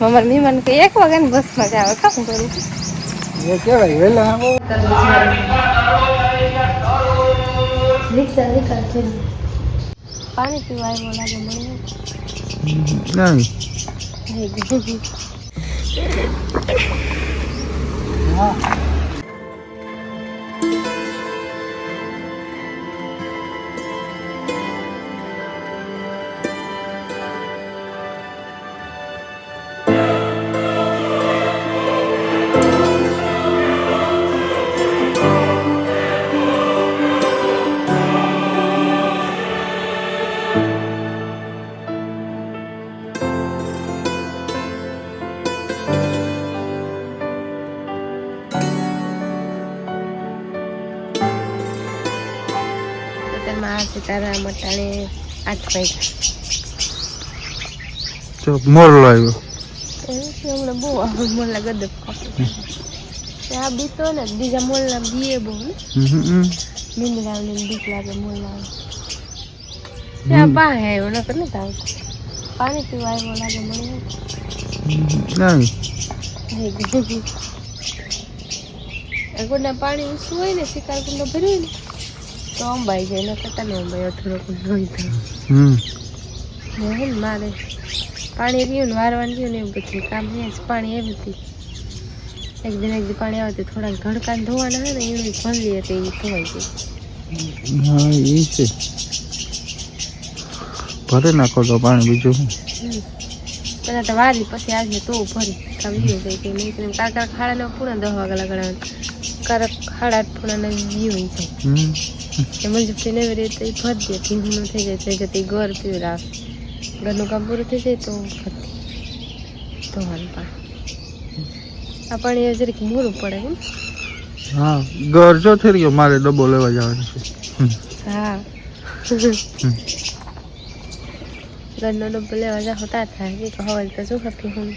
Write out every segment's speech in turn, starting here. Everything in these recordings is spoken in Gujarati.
અમાર મહેમાન કે એક વાગે ને બસમાં જાવ કામ કરું એ કેવાય વેલા આવો. રિક્ષા નીકળ છે પાણી પીવા આવ્યો લાગે મને. ના હા. તેમાં સીતારામ અટાણે આઠ વાગ્યા તો મોરલો આવ્યો. હમણાં બહુ આવે મોલના ગદબ આ બીતો ને બીજા મોલના બીએ બહુ. ને હમ નીંદડાવલી બીક લાગે મોલના ત્યાં પા હે એવું નકર નથી આવતું પાણી પીવા આવ્યો લાગે મને. પાણી ઊંચું હોય ને શિકાર કુંડો ભર્યું ને તો અંબાઈ જાય ને કરતા ને અંબાઈ થોડોક લોહી થાય ને ને મારે પાણી રહ્યું ને વારવાનું રહ્યું ને એવું બધું કામ જ પાણી એવી હતી. એક દિન એક દી પાણી આવે તો થોડાક ધડકાને ધોવાના હોય ને એવી ભરલી હતી એ ધોવાઈ ગઈ. હા એ છે. ભરે નાખો તો પાણી બીજું પેલા તો વારી પછી આજે તો ભરી. કામ રહ્યું ગઈ કે નહીં કાકા કારક ખાડાના પૂણા દસ વાગે લગાડે કારક ખાડા પૂરા ને વ્યૂ જાય. હમ જ એવી રીતે ફરતી ભરી થઈ જાય તો જતી ઘર પીવું રાખ ઘરનું કામ પૂરું થઈ જાય તો ભરતી ધોવાનું પાણી આ પાણી જરીક મોરું પડે એમ. હા ઘર જો થઈ ગયો મારે ડબ્બો લેવા જવાનો છે. હા. ઘરનો ડબ્બો લેવા જાવ તા થાય. કે હવે તો શું હતી હું.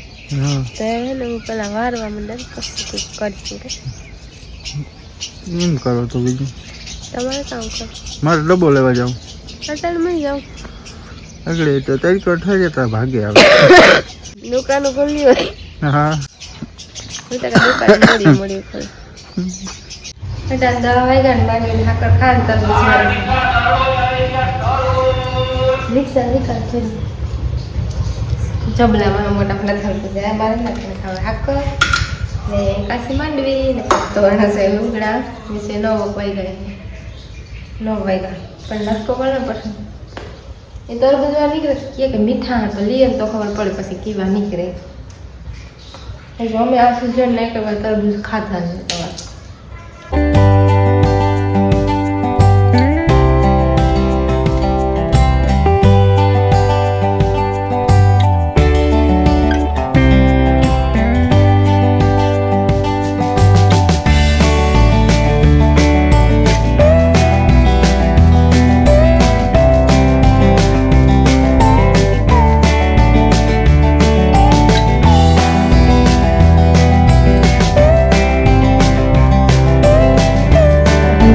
તો હે ને હું પેલા વારવા મંડે પછી કંઈક કરી દઉં એમ કરો તો બીજું. તમારે કામ કરો મારે ડબ્બો લેવા જાવ અત્યારે મળી જાઉં. આગળ તો તરીકો થઈ જતા ભાગે આવે દુકાનો ખોલી હોય. હા. હું તો દુકાન મળી મળી ખોલી એટલે દવા વાગ્યા ને બાકી હાકર ખાન તરબૂચ રિક્ષા નીકળ છે જબલામાં મોટા મોટા બાર નાખીને ખાવા. હાકર ને કાશી માંડવી ને તોરણ છે લુગડા. નીચે નવ વાઈ ગયા નવ વાગ્યા પણ લસકો પડે પછી. એ તરબૂચ વાળા નીકળે કે કે મીઠા તો લઈએ તો ખબર પડે પછી કેવા નીકળે. અમે આ સિઝન નહીં કે તરબૂજ ખાતા છે તમારે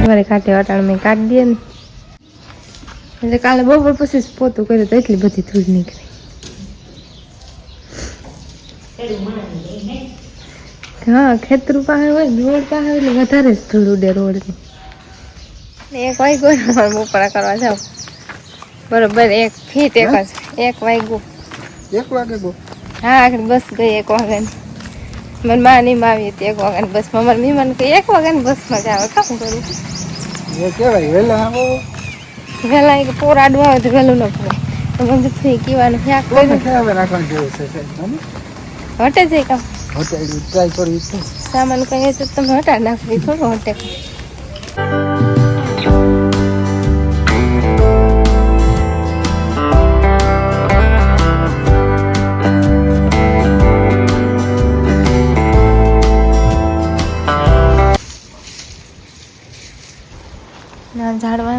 તમારે કાંટે અટાણ મેં કાઢી દે ને. એટલે કાલે બપોર પછી પોતું કર્યું તો એટલી બધી ધૂળ નીકળી. હા ખેતરું પાસે હોય ને રોડ પાસે એટલે વધારે જ ધૂળ ઉડે રોડની એક વાગ્યો ને અમારે બપોરા કરવા જાવ બરોબર એક ફીટ એક જ એક વાગ્યો. એક વાગે ગો. હા આગળ બસ ગઈ એક વાગ્યાની મને માં નહીં આવી હતી એક વાગ્યાની બસમાં મારા મહેમાન કે એક વાગ્યાની બસમાં જાવ કામ કરું એ કેવાય વેલા આવો વહેલા એક પોર આડું આવે તો વહેલું ન પડે. તો મને થઈ કીવાનું ક્યાંક કોઈ ખેવા રાખવાનું જેવું છે હટે છે કામ. હોટેલ ટ્રાય કરવી છે. સામાન કહીએ તો તમે હટા નાખવી થોડું હટે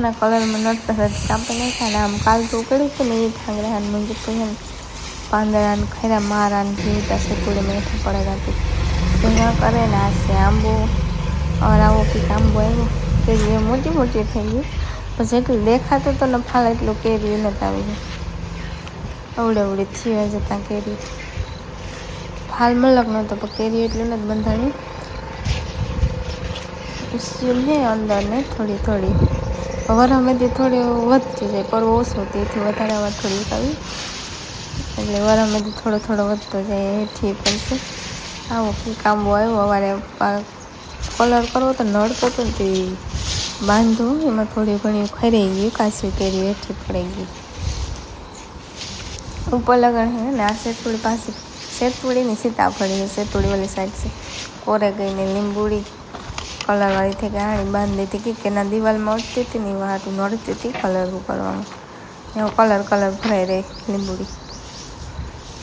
ઝાડવાના કલરમાં નડતા પસંદ કાપી નાખ્યા અને આમ કાલ તો ઉકળ્યું છે ને એ થાંગડા હાન મંજુ તો છે ને પાંદડા ને ખૈરા, મારા ને ભીતા છે પૂરે મેઠા પડેલા હતી એના કરે ને આ છે આંબો. અરાવો કંઈક આંબો આવ્યો. કેરી મોટી મોટી થઈ ગઈ. પછી જેટલું દેખાતું તો ને ફાલ એટલું કેરી નથી આવી ગઈ. અવડે અવડે થયા જતા કેરી. હાલ મલક નહોતો પણ કેરી એટલું નથી બંધાણી. ઉસ્યું હે અંદર ને થોડી થોડી. વરામાંથી થોડી વધતી જાય, પરવો ઓછો તેથી વધારે આવા થોડી આવી. એટલે વરામાંથી થોડો થોડો વધતો જાય હેઠી પડશે આવો કંઈક આંબો આવ્યો અમારે કલર કરવો તો નડતો ને તે બાંધો, એમાં થોડી ઘણી ખરી ગયું કાચી કેરી હેઠી પડી ગઈ. ઉપર લગણ હે ને, આ સેતુડી પાસે સેતુડીની સીતાફળી સેતુડી વાળી સાઈડ છે. કોરે ગઈને લીંબુડી કલરવાળી થઈ ગઈ આણી બાંધી હતી કે ના, દિવાલમાં ઉઠતી હતી ને એવા હાટું નડતી હતી કલર કરવામાં એવો કલર કલર ભરાઈ રહી, લીંબુડી.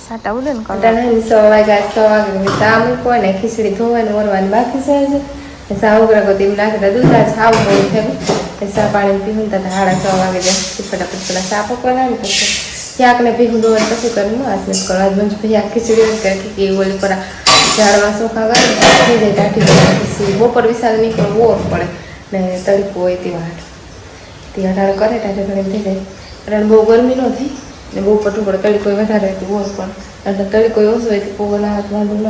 સાટા ઉડે ને કલર. સ વાગ્યા છ વાગે ચા મૂકો ને ખીચડી ધોવાનું, ઓરવાનું બાકી છે હજુ. ચા ઉગરા ગોતી નાખતા દૂધ છાવ બહુ થયું. ચા પાણી પીવું તા સાડા છ વાગે જાય ફટાફટ પેલા ચા પકવાના ને પછી શાકને પીવું દોવાનું પછી કરીને હાથ નથી કરવા મંચ ભાઈ આ ખીચડી જ કરે કે ઓલી પર ચોખા કરે ને થઈ જાય જાય પછી બપોર વિશાલ નીકળ ઓર પડે. ને તડકો હોય તે વાટ તે અઢાર કરે ટાઢે ઘણી થઈ જાય. કારણ બહુ ગરમી ન થઈ ને બહુ પટું પડે. તડકો વધારે હોય તો ઓર પણ એટલે તડકો ઓછો હોય તો પવન આવે વાંધો ન